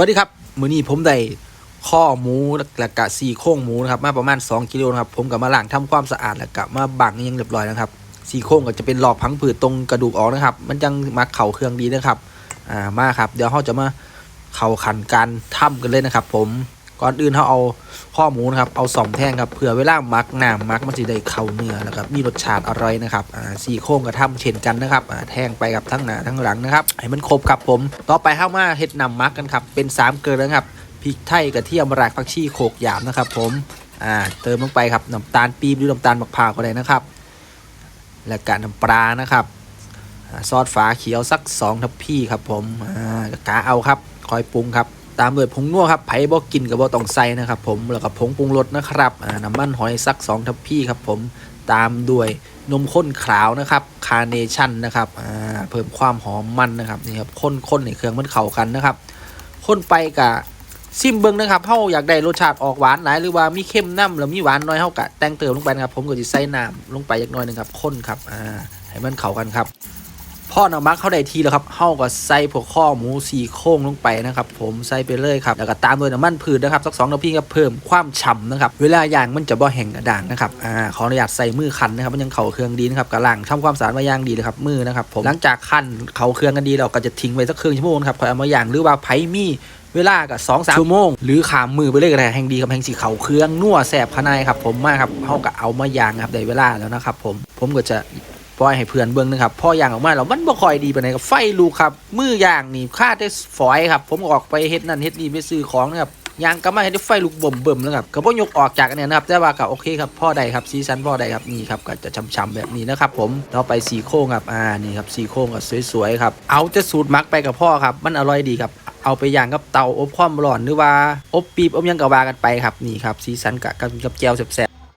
วัสดีครับ มื้อนี้ผมได้ข้อหมูและกะสี่โครงหมูนะครับมาประมาณ 2กิโลนะครับผมกับมาล้างทำความสะอาดแล้วกะมาบังยังเรียบร้อยนะครับสี่โครงก็จะเป็นหลอกพังผืดตรงกระดูกออกนะครับ มันจังมาเข่าเครื่องดีนะครับอ่ามาครับ เดี๋ยวเราจะมาเข่าขันการทำกันเลยนะครับ ผม ก่อนอื่นเราเอาข้อหมูนะครับ เอาสองแท่งครับเผื่อเวลามักหน้ำมักมันจะได้เข้าเนื้อแล้วก็มีรสชาติอร่อยนะครับสี่โครงก็ทำเช่นกันนะครับแท่งไปกับทั้งหน้าทั้งหลังนะครับให้มันครบครับผมต่อไปเข้ามาเฮ็ดนำมักกันครับเป็นสามเกลือนะครับพริกไทยกระเทียมรากผักชีโขกหยาบนะครับผมอ่าเติมลงไปครับน้ำตาลปี๊บหรือน้ำตาลมะพร้าวก็ได้นะครับ และกะน้ำปลานะครับซอสฝาเขียวสักสองทัพพี่ครับผมอ่ากะเอาครับคอยปรุงครับ ตามด้วยผงนัวครับไผ่บ่กินกับบ่ต้องใส่นะครับ ผมแล้วก็ผงปรุงรสนะครับน้ำมันหอยสักสองทัพพี่ครับ ผมตามด้วยนมข้นขาวนะครับคาร์เนชั่นนะครับเพิ่มความหอมมันนะครับนี่ครับข้นๆในเครื่องมันเข้ากันนะครับข้นไปกะซิมเบิงนะครับเฮาอยากได้รสชาติออกหวานหลายหรือว่ามีเค็มน้ำแล้วมีหวานน้อยเฮากะแต่งเติมลงไปนะครับผมก็จะใส่น้ำลงไปอีกหน่อยหนึงครับข้นครับอ่าให้มันเข้ากันครับ พ่อนำมักเข้าได้ทีแล้วครับเฮาก็ใส่พวกข้อหมูสี่โค้งลงไปนะครับผมใส่ไปเลยครับแล้วก็ตามด้วยน้ำมันพืชนะครับสักสองนาทีครับเพิ่มความฉ่ำนะครับเวลาย่างมันจะบ่แห้งกระด่างนะครับอ่าขออนุญาตใส่มือคันนะครับมันยังเข่าเครื่องดีนะครับกระล่างทำความสะอาดมาย่างดีเลยครับมือนะครับผมหลังจากคันเข่าเครื่องกันดีเราก็จะทิ้งไว้สักครึ่งชั่วโมงครับคอยเอามาย่างหรือว่าไผ่มีเวลากับสองสามชั่วโมง หรือขามมือไปเลยก็ได้แห่งดีครับแห่งสีเขาเครื่องนัวแสบภายในครับผมมากครับเขาก็เอามาย่างครับได้เวลาแล้วนะครับผมผมก็จะ ปล่อยให้เพื่อนเบิ้งนะครับพอย่างออกมาแล้วมันบ่ค่อยดีไปานกับไฟลูกครับ มือย่างนี่ค่าได้ฝอยครับ ผมออกไปเฮ็ดนั่นเฮ็ดนี่ไปซื้อของนะครับย่างก็มาให้ได้ไฟลูกบ่มเบิ่มๆนะครับก็บ่ยกออกจากเนี้ยนะครับแต่ว่าก็โอเคครับพ่อใดครับซีซันพ่อใดครับนี่ครับก็จะช้ำๆแบบนี้นะครับผมต่อไปสีโค้งครับอ่านี่ครับสีโค้งก็สวยๆครับเอาจะสูตรมักไปกับพ่อครับมันอร่อยดีครับเอาไปย่างกับเตาอบความร้อนหรือว่าอบปีบอบยังกะวากันไปครับนี่ครับสีสันกับกับกับแจวแซ่บ